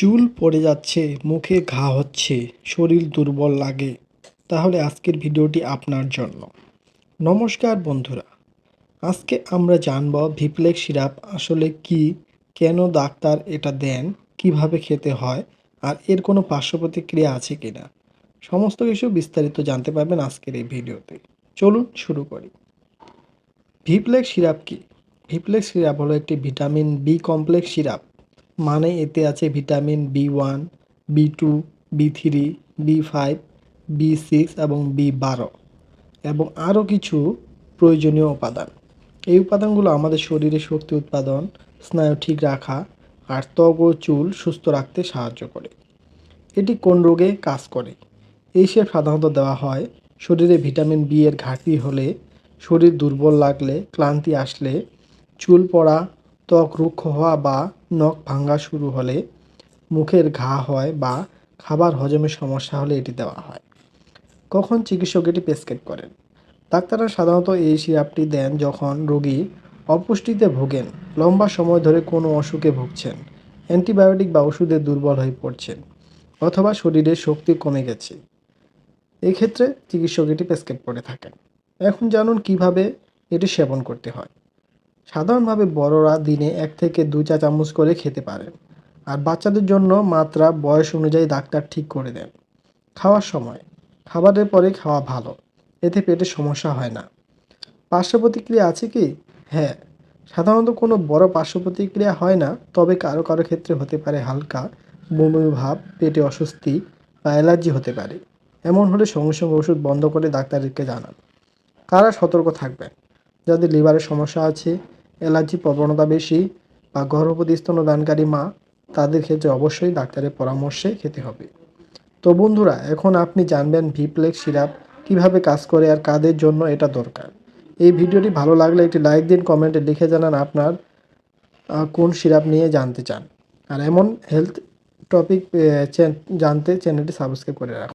চুল পড়ে যাচ্ছে, মুখে ঘা হচ্ছে, শরীর দুর্বল লাগে। তাহলে আজকের ভিডিওটি আপনার জন্য। নমস্কার বন্ধুরা, আজকে আমরা জানব ভিপ্লেক্স সিরাপ আসলে কি, কেন ডাক্তার এটা দেন, কীভাবে খেতে হয়, আর এর কোনো পার্শ্ব প্রতিক্রিয়া আছে কিনা। সমস্ত কিছু বিস্তারিত জানতে পারবেন আজকের এই ভিডিওতে। চলুন শুরু করি। ভিপ্লেক্স সিরাপ কি? ভিপ্লেক্স সিরাপ হলো একটি ভিটামিন বি কমপ্লেক্স সিরাপ। মানে এতে আছে vitamin B one, B two, B three, B five, B six এবং বি বারো এবং আরও কিছু প্রয়োজনীয় উপাদান। এই উপাদানগুলো আমাদের শরীরে শক্তি উৎপাদন, স্নায়ু ঠিক রাখা আর ত্বক ও চুল সুস্থ রাখতে সাহায্য করে। এটি কোন রোগে কাজ করে? এই সিরাপ সাধারণত দেওয়া হয় শরীরে ভিটামিন বি এর ঘাটতি হলে, শরীর দুর্বল লাগলে, ক্লান্তি আসলে, চুল পড়া ত্বক রুক্ষ হওয়া বা নখ ভাঙা শুরু হলে মুখের ঘা হয় বা খাবার হজমের সমস্যা হলে এটি দেওয়া হয়। কখন চিকিৎসক এটি প্রেসক্রাইব করেন? ডাক্তাররা সাধারণত এই সিরাপটি দেন যখন রোগী অপুষ্টিতে ভোগেন, লম্বা সময় ধরে কোনো অসুখে ভুগছেন, অ্যান্টিবায়োটিক বা ওষুধে দুর্বল হয়ে পড়ছেন অথবা শরীরে শক্তি কমে গেছে। এক্ষেত্রে চিকিৎসক এটি প্রেসক্রাইব করে থাকেন। এখন জানুন কীভাবে এটি সেবন করতে হয়। সাধারণভাবে বড়রা দিনে এক থেকে দুই চা চামচ করে খেতে পারেন আর বাচ্চাদের জন্য মাত্রা বয়স অনুযায়ী ডাক্তার ঠিক করে দেন। খাওয়ার সময়। খাবারের পরে খাওয়া ভালো। এতে পেটে সমস্যা হয় না। পার্শ্ব প্রতিক্রিয়া আছে কি? হ্যাঁ। সাধারণত কোনো বড় পার্শ্ব প্রতিক্রিয়া হয় না, তবে কারও কারও ক্ষেত্রে হতে পারে হালকা বমি ভাব পেটে অস্বস্তি বা অ্যালার্জি হতে পারে। এমন হলে সঙ্গে সঙ্গে ওষুধ বন্ধ করে ডাক্তারকে জানান। কারা সতর্ক থাকবেন? যাদের লিভারের সমস্যা আছে অ্যালার্জি প্রবণতা বেশি বা গর্ভবতী স্তনদানকারী মা, তাদের ক্ষেত্রে অবশ্যই ডাক্তারের পরামর্শে খেতে হবে। তো বন্ধুরা, এখন আপনি জানবেন ভিপ্লেক্স সিরাপ কীভাবে কাজ করে আর কাদের জন্য এটা দরকার। এই ভিডিওটি ভালো লাগলে একটি লাইক দিন, কমেন্টে লিখে জানান আপনার কোন সিরাপ নিয়ে জানতে চান। আর এমন হেলথ টপিক জানতে চ্যানেলটি সাবস্ক্রাইব করে রাখুন।